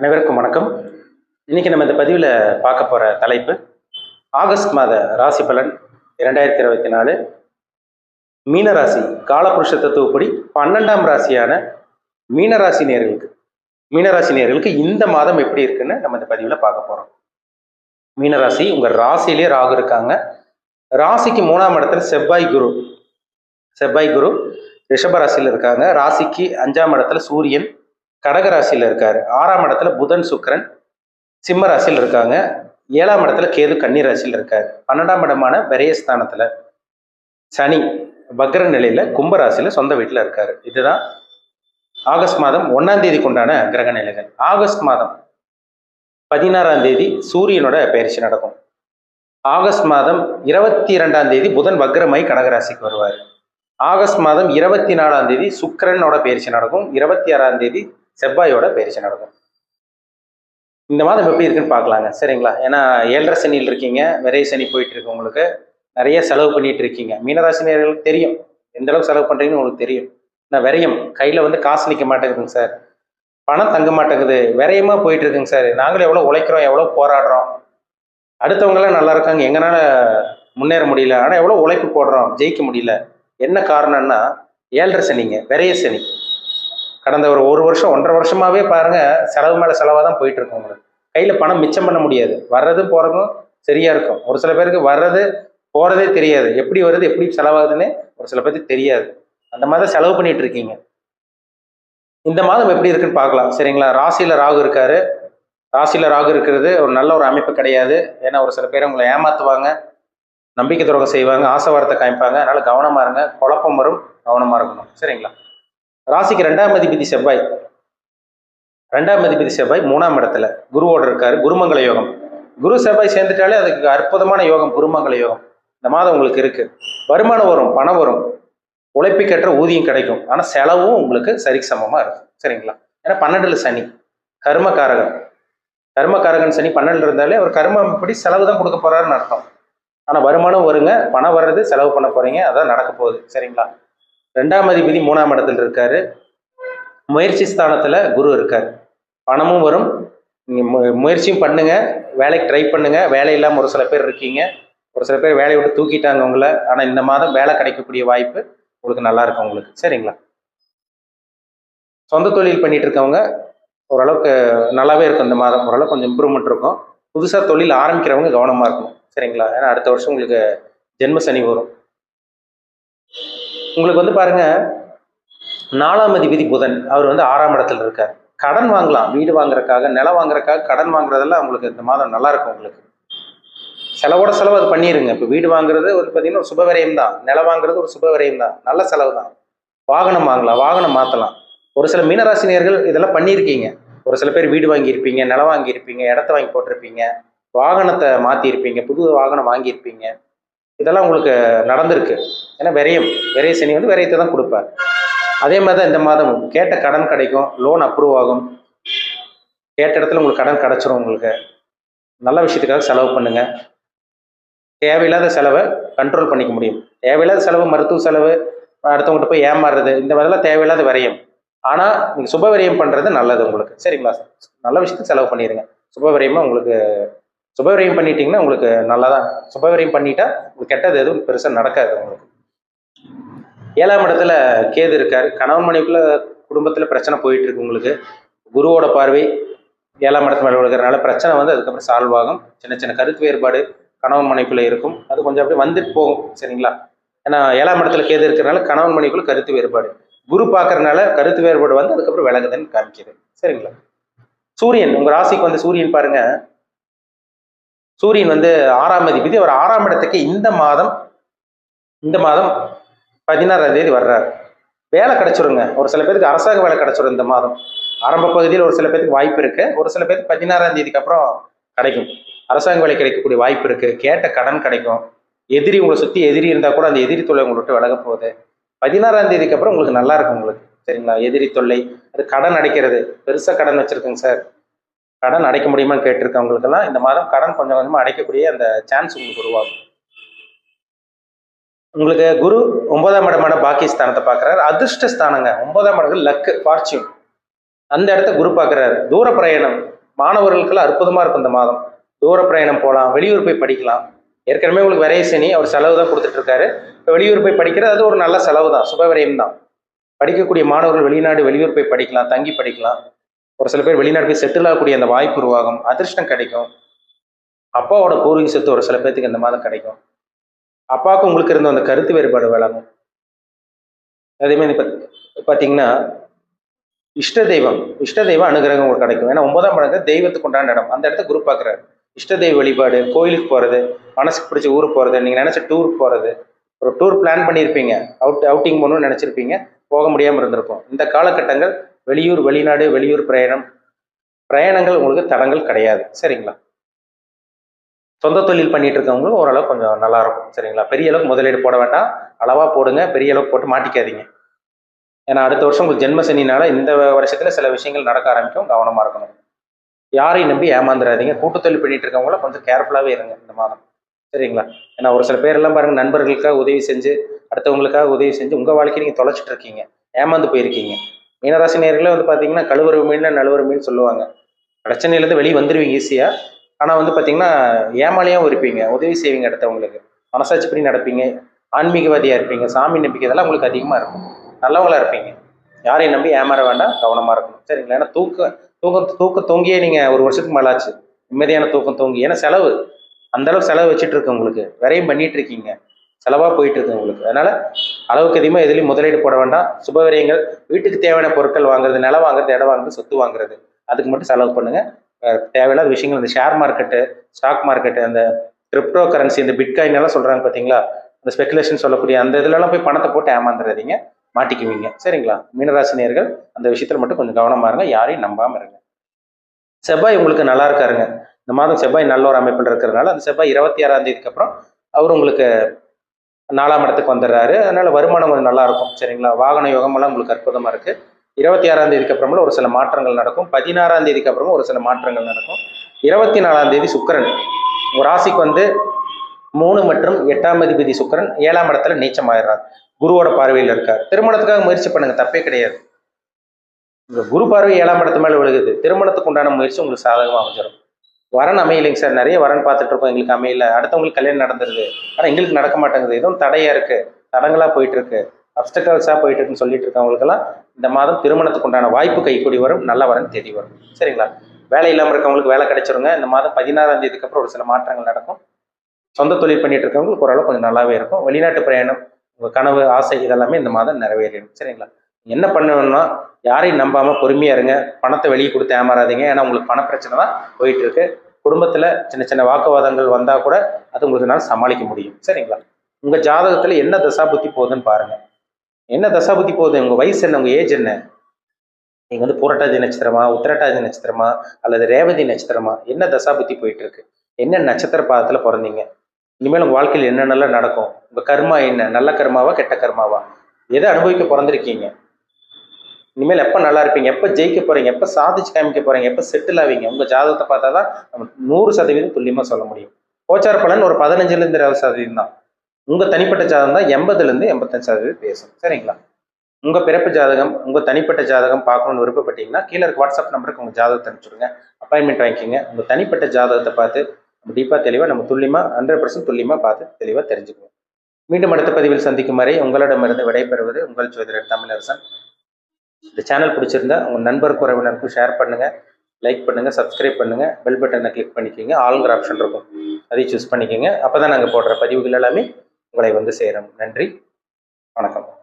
அனைவருக்கும் வணக்கம். இன்னைக்கு நம்ம இந்த பதிவில் பார்க்க போகிற தலைப்பு ஆகஸ்ட் மாத ராசி பலன் இரண்டாயிரத்தி இருபத்தி நாலு. மீனராசி காலபுருஷ தத்துவப்படி பன்னெண்டாம் ராசியான மீனராசி நேர்களுக்கு. மீனராசி நேர்களுக்கு இந்த மாதம் எப்படி இருக்குன்னு நம்ம இந்த பதிவில் பார்க்க போகிறோம் மீனராசி உங்கள் ராசியிலே ராகு இருக்காங்க. ராசிக்கு மூணாம் இடத்துல செவ்வாய் குரு. செவ்வாய் குரு ரிஷப ராசியில் இருக்காங்க. ராசிக்கு அஞ்சாம் இடத்துல சூரியன். கடகராசியில் இருக்கார். இருக்காரு ஆறாம் இடத்துல புதன் சுக்கிரன் சிம்ம ராசியில் இருக்காங்க. ஏழாம் இடத்துல கேது கன்னி ராசியில் இருக்காரு. பன்னெண்டாம் இடமான விரயஸ்தானத்துல சனி வக்ர நிலையில கும்பராசியில சொந்த வீட்டில் இருக்காரு. இதுதான் ஆகஸ்ட் மாதம் ஒன்னாம் தேதிக்கு உண்டான கிரக நிலைகள். ஆகஸ்ட் மாதம் பதினாறாம் தேதி சூரியனோட பயிற்சி நடக்கும். ஆகஸ்ட் மாதம் இருபத்தி இரண்டாம் தேதி புதன் வக்ரமாய் கடகராசிக்கு வருவார். ஆகஸ்ட் மாதம் இருபத்தி நாலாம் தேதி சுக்கிரனோட பயிற்சி நடக்கும். இருபத்தி ஆறாம் தேதி செவ்வாயோட பயிற்சி நடக்கும். இந்த மாதம் எப்படி இருக்குன்னு பார்க்கலாங்க. சரிங்களா? ஏன்னா ஏழரை சனியில் இருக்கீங்க விரை சனி போயிட்டு இருக்கு உங்களுக்கு. நிறைய செலவு பண்ணிட்டு இருக்கீங்க. மீனராசினியர்களுக்கு தெரியும். எந்த அளவுக்கு செலவு பண்றீங்கன்னு உங்களுக்கு தெரியும். நான் விரையும். கையில வந்து காசு நிற்க மாட்டேங்குதுங்க சார். பணம் தங்க மாட்டேங்குது. விரயமா போயிட்டு இருக்குங்க சார். நாங்களும் எவ்வளோ உழைக்கிறோம் எவ்வளோ போராடுறோம். அடுத்தவங்களாம் நல்லா இருக்காங்க. எங்கனால முன்னேற முடியல. ஆனால் எவ்வளோ உழைப்பு போடுறோம். ஜெயிக்க முடியல. என்ன காரணம்னா ஏழரை சனிங்க விரைய சனி. கடந்த ஒரு ஒரு வருஷம் ஒன்றரை வருஷமாவே பாருங்க செலவு மேல செலவாக தான் போயிட்டு இருக்கும் உங்களுக்கு. கையில பணம் மிச்சம் பண்ண முடியாது. வர்றதும் போறதும் சரியா இருக்கும். ஒரு சில பேருக்கு வர்றது போறதே தெரியாது. எப்படி வருது எப்படி செலவாகுதுன்னு ஒரு சில பேருக்கு தெரியாது. அந்த மாதிரி தான் செலவு பண்ணிட்டு இருக்கீங்க இந்த மாதம் எப்படி இருக்குன்னு பார்க்கலாம். சரிங்களா? ராசியில ராகு இருக்காரு. ராசியில ராகு இருக்கிறது ஒரு நல்ல ஒரு அமைப்பு கிடையாது. ஏன்னா ஒரு சில பேர் உங்களை ஏமாத்துவாங்க நம்பிக்கை துரோகம் செய்வாங்க ஆசை வாரத்தை காமிப்பாங்க. அதனால கவனமா இருங்க. குழப்பம் வரும் கவனமா இருக்கணும். சரிங்களா? ராசிக்கு ரெண்டாம் அதிபதி செவ்வாய். ரெண்டாம் அதிபதி செவ்வாய் மூணாம் இடத்துல. குருவோட இருக்காரு. குருமங்கல யோகம். குரு செவ்வாய் சேர்ந்துட்டாலே அதுக்கு அற்புதமான யோகம் குருமங்கல யோகம். இந்த மாதம் உங்களுக்கு இருக்கு. வருமானம் வரும் பணம் வரும். உழைப்புக்கேற்ற ஊதியம் கிடைக்கும். ஆனால் செலவும் உங்களுக்கு சரிக்கு சமமாக இருக்கும் சரிங்களா? ஏன்னா பன்னெண்டுல சனி. கர்மகாரகன் கர்மகாரகன் சனி பன்னெண்டு இருந்தாலே அவர் கர்மம் இப்படி செலவு தான் கொடுக்க போறாருன்னு அர்த்தம். ஆனால் வருமானம் வருங்க பணம் வர்றது செலவு பண்ண போறீங்க. அதான் நடக்க போகுது. சரிங்களா? ரெண்டாம் அதிபதி மூணாம் இடத்துல இருக்காரு. முயற்சி ஸ்தானத்தில் குரு இருக்கார். பணமும் வரும். மு- முயற்சியும் பண்ணுங்க. வேலைக்கு ட்ரை பண்ணுங்க. வேலை இல்லாமல் ஒரு சில பேர் இருக்கீங்க. ஒரு சில பேர் வேலையை விட்டு தூக்கிட்டாங்க உங்களை. ஆனால் இந்த மாதம் வேலை கிடைக்கக்கூடிய வாய்ப்பு உங்களுக்கு நல்லா இருக்கும் உங்களுக்கு. சரிங்களா? சொந்த தொழில் பண்ணிட்டு இருக்கவங்க ஓரளவுக்கு நல்லாவே இருக்கும் இந்த மாதம். ஓரளவுக்கு கொஞ்சம் இம்ப்ரூவ்மெண்ட் இருக்கும். புதுசாக தொழில் ஆரம்பிக்கிறவங்க கவனமாக இருக்கணும். சரிங்களா? ஏன்னா அடுத்த வருஷம் உங்களுக்கு ஜென்ம சனி வரும். உங்களுக்கு வந்து பாருங்க நாலாம் அதிபதி புதன் அவர் வந்து ஆறாம் இடத்துல இருக்கார். கடன் வாங்கலாம் வீடு வாங்குறதுக்காக நிலம் வாங்குறதுக்காக கடன் வாங்குறதெல்லாம் உங்களுக்கு இந்த மாதம் நல்லா இருக்கும் உங்களுக்கு. செலவோட செலவு அது பண்ணிருங்க. இப்போ வீடு வாங்குறது ஒரு பார்த்தீங்கன்னா ஒரு சுபவிரயம் தான். நிலம் வாங்குறது ஒரு சுபவிரயம் தான். நல்ல செலவு தான். வாகனம் வாங்கலாம் வாகனம் மாற்றலாம் ஒரு சில மீனராசினியர்கள் இதெல்லாம் பண்ணியிருக்கீங்க. ஒரு சில பேர் வீடு வாங்கியிருப்பீங்க நிலம் வாங்கியிருப்பீங்க இடத்த வாங்கி போட்டிருப்பீங்க வாகனத்தை மாற்றிருப்பீங்க புது வாகனம் வாங்கியிருப்பீங்க. இதெல்லாம் உங்களுக்கு நடந்திருக்கு. ஏன்னா விரையும் விரைய சனி வந்து விரயத்தை தான் கொடுப்பார். அதே மாதிரி தான் இந்த மாதம் கேட்ட கடன் கிடைக்கும் லோன் அப்ரூவ் ஆகும். கேட்ட இடத்துல உங்களுக்கு கடன் கிடச்சிரும் உங்களுக்கு. நல்ல விஷயத்துக்காக செலவு பண்ணுங்க. தேவையில்லாத செலவை கண்ட்ரோல் பண்ணிக்க முடியும். தேவையில்லாத செலவு மருத்துவ செலவு அடுத்தவங்ககிட்ட போய் ஏமாறுறது இந்த மாதிரிலாம் தேவையில்லாத விரயம். ஆனால் நீங்கள் சுப விரயம் பண்ணுறது நல்லது உங்களுக்கு. சரிங்களா? நல்ல விஷயத்துக்கு செலவு பண்ணிடுங்க சுப விரயமாக உங்களுக்கு சுப விரயம் பண்ணிட்டீங்கன்னா உங்களுக்கு நல்லா தான் சுப விரயம் பண்ணிட்டா உங்களுக்கு கெட்டது எதுவும் பெருசாக நடக்காது உங்களுக்கு. ஏழாம் இடத்துல கேது இருக்கார். கணவன் மனைவிக்குள்ள குடும்பத்துல பிரச்சனை போயிட்டு இருக்கு உங்களுக்கு. குருவோட பார்வை ஏழாம் இடத்து மேல விழுக்கிறதுனால பிரச்சனை வந்து அதுக்கப்புறம் சால்வ் ஆகும். சின்ன சின்ன கருத்து வேறுபாடு கணவன் மனைவிக்குள்ள இருக்கும். அது கொஞ்சம் அப்படியே வந்துட்டு போகும் சரிங்களா? ஏன்னா ஏழாம் இடத்துல கேது இருக்கிறனால கணவன் மனைவிக்குள்ள கருத்து வேறுபாடு. குரு பார்க்கறதுனால கருத்து வேறுபாடு வந்து அதுக்கப்புறம் விலகுதுன்னு காமிக்குது சரிங்களா? சூரியன் உங்க ராசிக்கு வந்து சூரியன் பாருங்க. சூரியன் வந்து ஆறாம் அதிபதி. அவர் ஆறாம் இடத்துக்கு இந்த மாதம் இந்த மாதம் பதினாறாம் தேதி வர்றாரு. வேலை கிடைச்சிருங்க. ஒரு சில பேருக்கு அரசாங்க வேலை கிடைச்சிரும் இந்த மாதம். ஆரம்ப பகுதியில் ஒரு சில பேருக்கு வாய்ப்பு இருக்கு. ஒரு சில பேருக்கு பதினாறாம் தேதிக்கு அப்புறம் கிடைக்கும். அரசாங்க வேலை கிடைக்கக்கூடிய வாய்ப்பு இருக்கு. கேட்ட கடன் கிடைக்கும். எதிரி உங்களை சுற்றி எதிரி இருந்தால் கூட அந்த எதிரி தொல்லை உங்களை விட்டு விலக போகுது. பதினாறாம் தேதிக்கு அப்புறம் உங்களுக்கு நல்லா இருக்கும் உங்களுக்கு. சரிங்களா? எதிரி தொல்லை அது கடன் அடைக்கிறது. பெருசாக கடன் வச்சுருக்கேங்க சார். கடன் அடைக்க முடியுமான்னு கேட்டிருக்கவங்களுக்கெல்லாம் இந்த மாதம் கடன் கொஞ்சம் கொஞ்சமாக அடைக்கக்கூடிய அந்த சான்ஸ் உங்களுக்கு உருவாகும். உங்களுக்கு குரு ஒன்பதாம் இடமான பாக்கிய ஸ்தானத்தை பார்க்குறாரு. அதிர்ஷ்ட ஸ்தானங்க ஒன்பதாம் இடத்துல லக்கு ஃபார்ச்சூன் அந்த இடத்த குரு பார்க்குறாரு. தூர பிரயாணம். மாணவர்களுக்கெல்லாம் அற்புதமாக இருக்கும் இந்த மாதம். தூர பிரயாணம் போகலாம் வெளியூர் போய் படிக்கலாம். ஏற்கனவே உங்களுக்கு விரைய சனி அவர் செலவு தான் கொடுத்துட்டு இருக்காரு இப்போ வெளியூர் போய் படிக்கிறது அது ஒரு நல்ல செலவு தான். சுப விரயம் தான். படிக்கக்கூடிய மாணவர்கள் வெளிநாடு வெளியூர் போய் படிக்கலாம் தங்கி படிக்கலாம். ஒரு சில பேர் வெளிநாடு போய் செட்டில் ஆகக்கூடிய அந்த வாய்ப்பு உருவாகும். அதிர்ஷ்டம் கிடைக்கும். அப்பாவோட பூர்வீக சொத்து ஒரு சில பேர்த்துக்கு இந்த மாதம் கிடைக்கும். அப்பாவுக்கும் உங்களுக்கு இருந்த அந்த கருத்து வேறுபாடு விளங்கும் அதே மாதிரி பார்த்தீங்கன்னா இஷ்ட தெய்வம் இஷ்ட தெய்வம் அனுகிரகம் உங்களுக்கு கிடைக்கும். ஏன்னா ஒன்பதாம் மடங்கு தெய்வத்துக்கு உண்டான இடம். அந்த இடத்த குரு பார்க்குறாரு இஷ்ட தெய்வ வழிபாடு கோயிலுக்கு போகிறது மனசுக்கு பிடிச்ச ஊருக்கு போகிறது நீங்கள் நினச்ச டூருக்கு போகிறது ஒரு டூர் பிளான் பண்ணியிருப்பீங்க. அவுட் அவுட்டிங் போகணும்னு நினச்சிருப்பீங்க. போக முடியாமல் இருந்திருக்கும். இந்த காலகட்டங்கள் வெளியூர் வெளிநாடு வெளியூர் பிரயாணம் பிரயாணங்கள் உங்களுக்கு தடங்கள் கிடையாது. சரிங்களா? சொந்த தொழில் பண்ணிட்டு இருக்கவங்களுக்கு ஓரளவு கொஞ்சம் நல்லா இருக்கும் சரிங்களா? பெரிய அளவுக்கு முதலீடு போட வேண்டாம். அளவாக போடுங்க பெரிய அளவுக்கு போட்டு மாட்டிக்காதீங்க. ஏன்னா அடுத்த வருஷம் உங்களுக்கு ஜென்ம சனினால இந்த வருஷத்துல சில விஷயங்கள் நடக்க ஆரம்பிக்கும் கவனமா இருக்கணும். யாரையும் நம்பி ஏமாந்துடாதீங்க கூட்டு தொழில் பண்ணிட்டு இருக்கவங்கள கொஞ்சம் கேர்ஃபுல்லாகவே இருங்க இந்த மாதம். சரிங்களா? ஏன்னா ஒரு சில பேர் எல்லாம் பாருங்க நண்பர்களுக்காக உதவி செஞ்சு அடுத்தவங்களுக்காக உதவி செஞ்சு உங்க வாழ்க்கையை நீங்க தொலைச்சிட்டு இருக்கீங்க ஏமாந்து போயிருக்கீங்க. மீனராசி நேர்களே வந்து பார்த்தீங்கன்னா கழுவுற மீன் நழுவுற மீன் சொல்லுவாங்க. பிரச்சனையிலேருந்து வெளியே வந்துடுவீங்க ஈஸியாக ஆனால் வந்து பார்த்தீங்கன்னா ஏமாலியாகவும் இருப்பீங்க உதவி செய்வீங்க அடுத்தவங்களுக்கு. மனசாட்சி பண்ணி நடப்பீங்க. ஆன்மீகவாதியாக இருப்பீங்க. சாமி நம்பிக்கை இதெல்லாம் உங்களுக்கு அதிகமாக இருக்கும். நல்லவங்களாக இருப்பீங்க. யாரையும் நம்பி ஏமாற வேண்டாம். கவனமாக இருக்கணும். சரிங்களா? ஏன்னா தூக்க தூக்கம் தூக்கம் தூங்கியே நீங்கள் ஒரு வருஷத்துக்கு மேலாச்சு நிம்மதியான தூக்கம் தூங்கி. ஏன்னா செலவு. அந்த செலவு வச்சுட்டு இருக்கு உங்களுக்கு. விரையும் பண்ணிட்டு இருக்கீங்க. செலவாக போயிட்டு இருக்கு உங்களுக்கு. அதனால அளவுக்கு அதிகமாக எதுலையும் முதலீடு போட வேண்டாம். சுப விரயங்கள். வீட்டுக்கு தேவையான பொருட்கள் வாங்குறது நிலம் வாங்குறது இடம் வாங்குறது சொத்து வாங்குறது. அதுக்கு மட்டும் செலவு பண்ணுங்க. தேவையில்லாத விஷயங்கள் இந்த ஷேர் மார்க்கெட்டு ஸ்டாக் மார்க்கெட்டு அந்த கிரிப்டோ கரன்சி இந்த பிட்காயின் எல்லாம் சொல்கிறாங்க பார்த்தீங்களா இந்த ஸ்பெகுலேஷன் சொல்லக்கூடிய அந்த இதுலலாம் போய் பணத்தை போட்டு ஏமாந்துடாதீங்க மாட்டிக்குவீங்க. சரிங்களா? மீனராசினியர்கள் அந்த விஷயத்தில் மட்டும் கொஞ்சம் கவனமா இருங்க யாரையும் நம்பாமல் இருங்க. செவ்வாய் உங்களுக்கு நல்லா இருக்காருங்க. இந்த மாதம் செவ்வாய் நல்ல ஒரு அமைப்பில் இருக்கிறதுனால அந்த செவ்வாய் இருபத்தி ஆறாம் தேதிக்கு அப்புறம் அவர் உங்களுக்கு நாலாம் இடத்துக்கு வந்துடுறாரு. அதனால வருமானம் கொஞ்சம் நல்லா இருக்கும். சரிங்களா? வாகன யோகமெல்லாம் உங்களுக்கு அற்புதமாக இருக்குது இருபத்தி ஆறாம் தேதிக்கு அப்புறமா ஒரு சில மாற்றங்கள் நடக்கும். பதினாறாம் தேதிக்கு அப்புறமா ஒரு சில மாற்றங்கள் நடக்கும். இருபத்தி நாலாம் தேதி சுக்கிரன். ஒரு ராசிக்கு வந்து மூணு மற்றும் எட்டாம் அதிபதி சுக்கிரன் ஏழாம் இடத்துல நீச்சம் ஆயிடுறார். குருவோட பார்வையில் இருக்கார். திருமணத்துக்காக முயற்சி பண்ணுங்க. தப்பே கிடையாது. இந்த குரு பார்வை ஏழாம் இடத்து மேலே விழுகுது. திருமணத்துக்கு உண்டான முயற்சி உங்களுக்கு சாதகமாக அமைஞ்சிடும் வரன் அமையலைங்க சார். நிறைய வரன் பார்த்துட்டு இருக்கோம். எங்களுக்கு அமையல. அடுத்தவங்களுக்கு கல்யாணம் நடந்துருது. ஆனால் எங்களுக்கு நடக்க மாட்டேங்குது. எதுவும் தடையா இருக்கு. தடங்களாக போயிட்டு இருக்கு. அப்டக்கல்ஸாக போயிட்டு இருக்குன்னு சொல்லிட்டு இருக்கவங்களுக்கெல்லாம் இந்த மாதம் திருமணத்துக்கு உண்டான வாய்ப்பு கைக்கூடி வரும் நல்ல வரன் தேடி வரும். சரிங்களா? வேலை இல்லாமல் இருக்கவங்களுக்கு வேலை கிடைச்சிருங்க. இந்த மாதம் பதினாறாம் தேதிக்கு அப்புறம் ஒரு சில மாற்றங்கள் நடக்கும். சொந்த தொழில் பண்ணிட்டு இருக்கவங்களுக்கு ஓரளவு கொஞ்சம் நல்லாவே இருக்கும். வெளிநாட்டு பிரயாணம் உங்கள் கனவு ஆசை இதெல்லாமே இந்த மாதம் நிறைவேறிடும். சரிங்களா? என்ன பண்ணணும்னா யாரையும் நம்பாமல் பொறுமையா இருங்க. பணத்தை வெளியே கொடுத்து ஏமாறாதீங்க. ஏன்னா உங்களுக்கு பண பிரச்சனை தான் போயிட்டு இருக்கு குடும்பத்தில் சின்ன சின்ன வாக்குவாதங்கள் வந்தால் கூட அது உங்களுக்கு நான் சமாளிக்க முடியும். சரிங்களா? உங்கள் ஜாதகத்தில் என்ன தசா புத்தி போகுதுன்னு பாருங்கள் என்ன தசா புத்தி போகுது? உங்க வயசு என்ன? உங்க ஏஜ் என்ன? நீங்க வந்து புரட்டாதி நட்சத்திரமா உத்திரட்டாதி நட்சத்திரமா அல்லது ரேவதி நட்சத்திரமா என்ன தசா புத்தி போயிட்டு இருக்கு என்ன நட்சத்திர பாதத்துல பிறந்தீங்க? இனிமேல் உங்க வாழ்க்கையில் என்னென்னலாம் நடக்கும்? உங்க கர்மா என்ன? நல்ல கர்மாவா கெட்ட கர்மாவா? எதை அனுபவிக்க பிறந்திருக்கீங்க? இனிமேல் எப்போ நல்லா இருப்பீங்க? எப்போ ஜெயிக்க போறீங்க? எப்போ சாதிச்சு காமிக்க போறீங்க? எப்போ செட்டில் ஆவீங்க? உங்க ஜாதகத்தை பார்த்தா தான் நம்ம நூறு சதவீதம் துல்லியமாக சொல்ல முடியும். கோச்சார் பலன் ஒரு பதினஞ்சுலேருந்து இருபது சதவீதம் தான் உங்கள் தனிப்பட்ட ஜாதகம் தான் எண்பதுலேருந்து எண்பத்தஞ்சு சதவீதம் பேசும் சரிங்களா? உங்கள் பிறப்பு ஜாதகம் உங்கள் தனிப்பட்ட ஜாதகம் பார்க்கணும்னு விருப்பப்பட்டீங்கன்னா கீழே இருக்க வாட்ஸ்அப் நம்பருக்கு உங்கள் ஜாதகத்தை அனுப்பிச்சுடுங்க. அப்பாயின்மெண்ட் வாங்கிக்கிங்க. உங்கள் தனிப்பட்ட ஜாதகத்தை பார்த்து நம்ம டீப்பாக தெளிவாக நம்ம துல்லியமாக ஹண்ட்ரட் பர்சன்ட் துல்லியமாக பார்த்து தெளிவாக தெரிஞ்சுக்குவோம். மீண்டும் அடுத்த பதிவில் சந்திக்கும் வரை உங்களிடமிருந்து விடைபெறுவது உங்கள் ஜோதிடர் தமிழரசன். இந்த சேனல் பிடிச்சிருந்தா உங்கள் நண்பருக்கு உறவினருக்கும் ஷேர் பண்ணுங்கள் லைக் பண்ணுங்கள் சப்ஸ்கிரைப் பண்ணுங்கள் பெல் பட்டனை கிளிக் பண்ணிக்கோங்க. ஆளுங்கிற ஆப்ஷன் இருக்கும். அதையும் சூஸ் பண்ணிக்கோங்க. அப்போ தான் நாங்கள் போடுற பதிவுகள் எல்லாமே உங்களை வந்து சேரும். நன்றி. வணக்கம்.